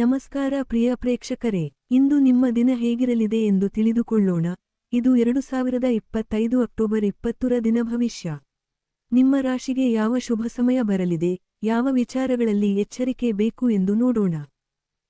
ನಮಸ್ಕಾರ ಪ್ರಿಯ ಪ್ರೇಕ್ಷಕರೇ, ಇಂದು ನಿಮ್ಮ ದಿನ ಹೇಗಿರಲಿದೆ ಎಂದು ತಿಳಿದುಕೊಳ್ಳೋಣ. ಇದು ಎರಡು ಸಾವಿರದ ಇಪ್ಪತ್ತೈದು ಅಕ್ಟೋಬರ್ ಇಪ್ಪತ್ತರ ದಿನ ಭವಿಷ್ಯ. ನಿಮ್ಮ ರಾಶಿಗೆ ಯಾವ ಶುಭ ಸಮಯ ಬರಲಿದೆ, ಯಾವ ವಿಚಾರಗಳಲ್ಲಿ ಎಚ್ಚರಿಕೆ ಬೇಕು ಎಂದು ನೋಡೋಣ.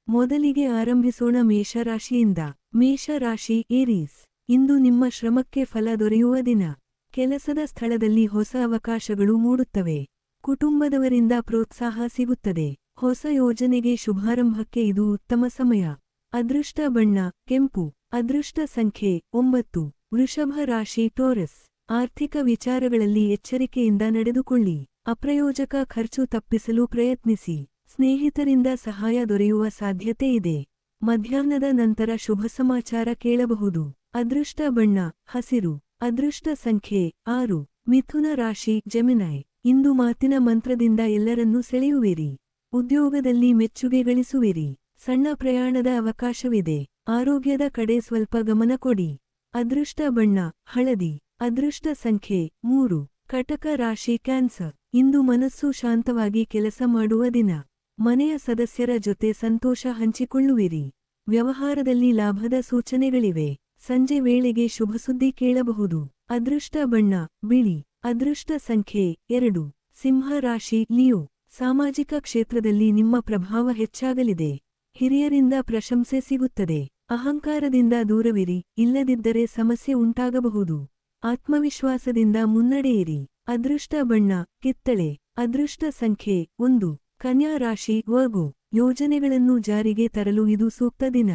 ಮೊದಲಿಗೆ ಆರಂಭಿಸೋಣ ಮೇಷರಾಶಿಯಿಂದ. ಮೇಷರಾಶಿ ಏರೀಸ್, ಇಂದು ನಿಮ್ಮ ಶ್ರಮಕ್ಕೆ ಫಲ ದೊರೆಯುವ ದಿನ. ಕೆಲಸದ ಸ್ಥಳದಲ್ಲಿ ಹೊಸ ಅವಕಾಶಗಳು ಮೂಡುತ್ತವೆ. ಕುಟುಂಬದವರಿಂದ ಪ್ರೋತ್ಸಾಹ ಸಿಗುತ್ತದೆ. ಹೊಸ ಯೋಜನೆಗೆ ಶುಭಾರಂಭಕ್ಕೆ ಇದು ಉತ್ತಮ ಸಮಯ. ಅದೃಷ್ಟ ಬಣ್ಣ, ಕೆಂಪು. ಅದೃಷ್ಟ ಸಂಖ್ಯೆ ಒಂಬತ್ತು. ವೃಷಭ ರಾಶಿ ಟೋರಸ್. ಆರ್ಥಿಕ ವಿಚಾರಗಳಲ್ಲಿ ಎಚ್ಚರಿಕೆಯಿಂದ ನಡೆದುಕೊಳ್ಳಿ. ಅಪ್ರಯೋಜಕ ಖರ್ಚು ತಪ್ಪಿಸಲು ಪ್ರಯತ್ನಿಸಿ. ಸ್ನೇಹಿತರಿಂದ ಸಹಾಯ ದೊರೆಯುವ ಸಾಧ್ಯತೆ ಇದೆ. ಮಧ್ಯಾಹ್ನದ ನಂತರ ಶುಭ ಸಮಾಚಾರ ಕೇಳಬಹುದು. ಅದೃಷ್ಟ ಬಣ್ಣ, ಹಸಿರು. ಅದೃಷ್ಟ ಸಂಖ್ಯೆ ಆರು. ಮಿಥುನ ರಾಶಿ ಜೆಮಿನೈ. ಇಂದು ಮಾತಿನ ಮಂತ್ರದಿಂದ ಎಲ್ಲರನ್ನೂ ಸೆಳೆಯುವಿರಿ. ಉದ್ಯೋಗದಲ್ಲಿ ಮೆಚ್ಚುಗೆ ಗಳಿಸುವಿರಿ ಸಣ್ಣ ಪ್ರಯಾಣದ ಅವಕಾಶವಿದೆ. ಆರೋಗ್ಯದ ಕಡೆ ಸ್ವಲ್ಪ ಗಮನ ಕೊಡಿ. ಅದೃಷ್ಟ ಬಣ್ಣ, ಹಳದಿ. ಅದೃಷ್ಟ ಸಂಖ್ಯೆ ಮೂರು. ಕಟಕ ರಾಶಿ ಕ್ಯಾನ್ಸರ್. ಇಂದು ಮನಸ್ಸು ಶಾಂತವಾಗಿ ಕೆಲಸ ಮಾಡುವ ದಿನ. ಮನೆಯ ಸದಸ್ಯರ ಜೊತೆ ಸಂತೋಷ ಹಂಚಿಕೊಳ್ಳುವಿರಿ. ವ್ಯವಹಾರದಲ್ಲಿ ಲಾಭದ ಸೂಚನೆಗಳಿವೆ. ಸಂಜೆ ವೇಳೆಗೆ ಶುಭ ಸುದ್ದಿ ಕೇಳಬಹುದು. ಅದೃಷ್ಟ ಬಣ್ಣ, ಬಿಳಿ. ಅದೃಷ್ಟ ಸಂಖ್ಯೆ ಎರಡು. ಸಿಂಹ ರಾಶಿ, ಲಿಯೋ. ಸಾಮಾಜಿಕ ಕ್ಷೇತ್ರದಲ್ಲಿ ನಿಮ್ಮ ಪ್ರಭಾವ ಹೆಚ್ಚಾಗಲಿದೆ. ಹಿರಿಯರಿಂದ ಪ್ರಶಂಸೆ ಸಿಗುತ್ತದೆ. ಅಹಂಕಾರದಿಂದ ದೂರವಿರಿ, ಇಲ್ಲದಿದ್ದರೆ ಸಮಸ್ಯೆ ಉಂಟಾಗಬಹುದು. ಆತ್ಮವಿಶ್ವಾಸದಿಂದ ಮುನ್ನಡೆಯಿರಿ. ಅದೃಷ್ಟ ಬಣ್ಣ, ಕಿತ್ತಳೆ. ಅದೃಷ್ಟ ಸಂಖ್ಯೆ ಒಂದು. ಕನ್ಯಾ ರಾಶಿ, ವರ್ಗು. ಯೋಜನೆಗಳನ್ನು ಜಾರಿಗೆ ತರಲು ಇದು ಸೂಕ್ತ ದಿನ.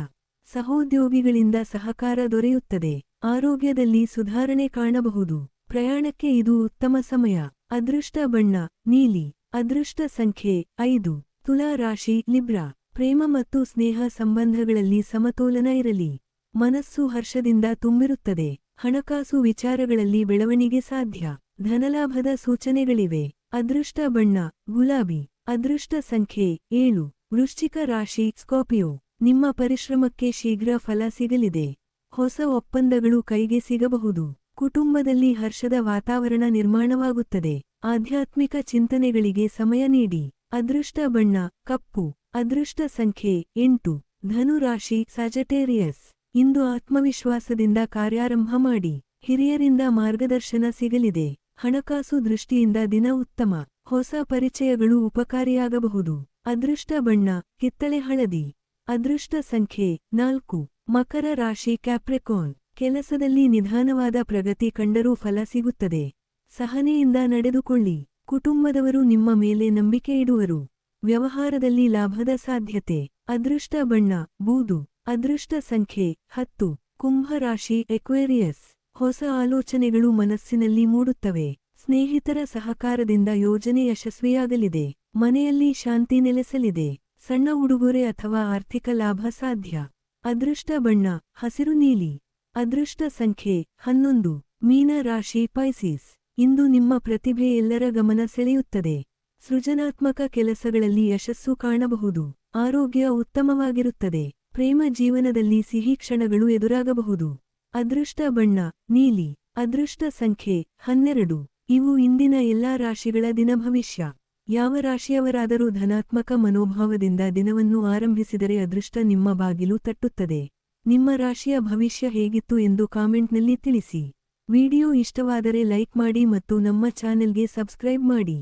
ಸಹೋದ್ಯೋಗಿಗಳಿಂದ ಸಹಕಾರ ದೊರೆಯುತ್ತದೆ. ಆರೋಗ್ಯದಲ್ಲಿ ಸುಧಾರಣೆ ಕಾಣಬಹುದು. ಪ್ರಯಾಣಕ್ಕೆ ಇದು ಉತ್ತಮ ಸಮಯ. ಅದೃಷ್ಟ ಬಣ್ಣ, ನೀಲಿ. ಅದೃಷ್ಟ ಸಂಖ್ಯೆ ಐದು. ತುಲಾ ರಾಶಿ ಲಿಬ್ರಾ. ಪ್ರೇಮ ಮತ್ತು ಸ್ನೇಹ ಸಂಬಂಧಗಳಲ್ಲಿ ಸಮತೋಲನ ಇರಲಿ. ಮನಸ್ಸು ಹರ್ಷದಿಂದ ತುಂಬಿರುತ್ತದೆ. ಹಣಕಾಸು ವಿಚಾರಗಳಲ್ಲಿ ಬೆಳವಣಿಗೆ ಸಾಧ್ಯ. ಧನಲಾಭದ ಸೂಚನೆಗಳಿವೆ. ಅದೃಷ್ಟ ಬಣ್ಣ, ಗುಲಾಬಿ. ಅದೃಷ್ಟ ಸಂಖ್ಯೆ ಏಳು. ವೃಶ್ಚಿಕ ರಾಶಿ ಸ್ಕಾರ್ಪಿಯೋ ನಿಮ್ಮ ಪರಿಶ್ರಮಕ್ಕೆ ಶೀಘ್ರ ಫಲ ಸಿಗಲಿದೆ. ಹೊಸ ಒಪ್ಪಂದಗಳು ಕೈಗೆ ಸಿಗಬಹುದು. ಕುಟುಂಬದಲ್ಲಿ ಹರ್ಷದ ವಾತಾವರಣ ನಿರ್ಮಾಣವಾಗುತ್ತದೆ. ಆಧ್ಯಾತ್ಮಿಕ ಚಿಂತನೆಗಳಿಗೆ ಸಮಯ ನೀಡಿ. ಅದೃಷ್ಟ ಬಣ್ಣ, ಕಪ್ಪು. ಅದೃಷ್ಟ ಸಂಖ್ಯೆ ಎಂಟು. ಧನುರಾಶಿ ಸಜಟೇರಿಯಸ್ ಇಂದು ಆತ್ಮವಿಶ್ವಾಸದಿಂದ ಕಾರ್ಯಾರಂಭ ಮಾಡಿ. ಹಿರಿಯರಿಂದ ಮಾರ್ಗದರ್ಶನ ಸಿಗಲಿದೆ. ಹಣಕಾಸು ದೃಷ್ಟಿಯಿಂದ ದಿನ ಉತ್ತಮ. ಹೊಸ ಪರಿಚಯಗಳು ಉಪಕಾರಿಯಾಗಬಹುದು. ಅದೃಷ್ಟ ಬಣ್ಣ, ಕಿತ್ತಳೆ ಹಳದಿ. ಅದೃಷ್ಟ ಸಂಖ್ಯೆ ನಾಲ್ಕು. ಮಕರ ರಾಶಿ ಕ್ಯಾಪ್ರೆಕೋನ್ ಕೆಲಸದಲ್ಲಿ ನಿಧಾನವಾದ ಪ್ರಗತಿ ಕಂಡರೂ ಫಲ ಸಿಗುತ್ತದೆ. ಸಹನೆಯಿಂದ ನಡೆದುಕೊಳ್ಳಿ. ಕುಟುಂಬದವರು ನಿಮ್ಮ ಮೇಲೆ ನಂಬಿಕೆ ಇಡುವರು. ವ್ಯವಹಾರದಲ್ಲಿ ಲಾಭದ ಸಾಧ್ಯತೆ. ಅದೃಷ್ಟ ಬಣ್ಣ, ಬೂದು. ಅದೃಷ್ಟ ಸಂಖ್ಯೆ, ಹತ್ತು. ಕುಂಭರಾಶಿ ಎಕ್ವೇರಿಯಸ್ ಹೊಸ ಆಲೋಚನೆಗಳು ಮನಸ್ಸಿನಲ್ಲಿ ಮೂಡುತ್ತವೆ. ಸ್ನೇಹಿತರ ಸಹಕಾರದಿಂದ ಯೋಜನೆ ಯಶಸ್ವಿಯಾಗಲಿದೆ. ಮನೆಯಲ್ಲಿ ಶಾಂತಿ ನೆಲೆಸಲಿದೆ. ಸಣ್ಣ ಉಡುಗೊರೆ ಅಥವಾ ಆರ್ಥಿಕ ಲಾಭ ಸಾಧ್ಯ. ಅದೃಷ್ಟ ಬಣ್ಣ, ಹಸಿರು ನೀಲಿ. ಅದೃಷ್ಟ ಸಂಖ್ಯೆ, ಹನ್ನೊಂದು. ಮೀನ ರಾಶಿ ಪೈಸಿಸ್ ಇಂದು ನಿಮ್ಮ ಪ್ರತಿಭೆ ಎಲ್ಲರ ಗಮನ ಸೆಳೆಯುತ್ತದೆ. ಸೃಜನಾತ್ಮಕ ಕೆಲಸಗಳಲ್ಲಿ ಯಶಸ್ಸು ಕಾಣಬಹುದು. ಆರೋಗ್ಯ ಉತ್ತಮವಾಗಿರುತ್ತದೆ. ಪ್ರೇಮ ಜೀವನದಲ್ಲಿ ಸಿಹಿ ಕ್ಷಣಗಳು ಎದುರಾಗಬಹುದು. ಅದೃಷ್ಟ ಬಣ್ಣ, ನೀಲಿ. ಅದೃಷ್ಟ ಸಂಖ್ಯೆ, ಹನ್ನೆರಡು. ಇವು ಇಂದಿನ ಎಲ್ಲಾ ರಾಶಿಗಳ ದಿನ ಭವಿಷ್ಯ. ಯಾವ ರಾಶಿಯವರಾದರೂ ಧನಾತ್ಮಕ ಮನೋಭಾವದಿಂದ ದಿನವನ್ನು ಆರಂಭಿಸಿದರೆ ಅದೃಷ್ಟ ನಿಮ್ಮ ಬಾಗಿಲು ತಟ್ಟುತ್ತದೆ. ನಿಮ್ಮ ರಾಶಿಯ ಭವಿಷ್ಯ ಹೇಗಿತ್ತು ಎಂದು ಕಾಮೆಂಟ್ನಲ್ಲಿ ತಿಳಿಸಿ. ವಿಡಿಯೋ ಇಷ್ಟವಾದರೆ ಲೈಕ್ ಮಾಡಿ ಮತ್ತು ನಮ್ಮ ಚಾನೆಲ್ಗೆ ಸಬ್ಸ್ಕ್ರೈಬ್ ಮಾಡಿ.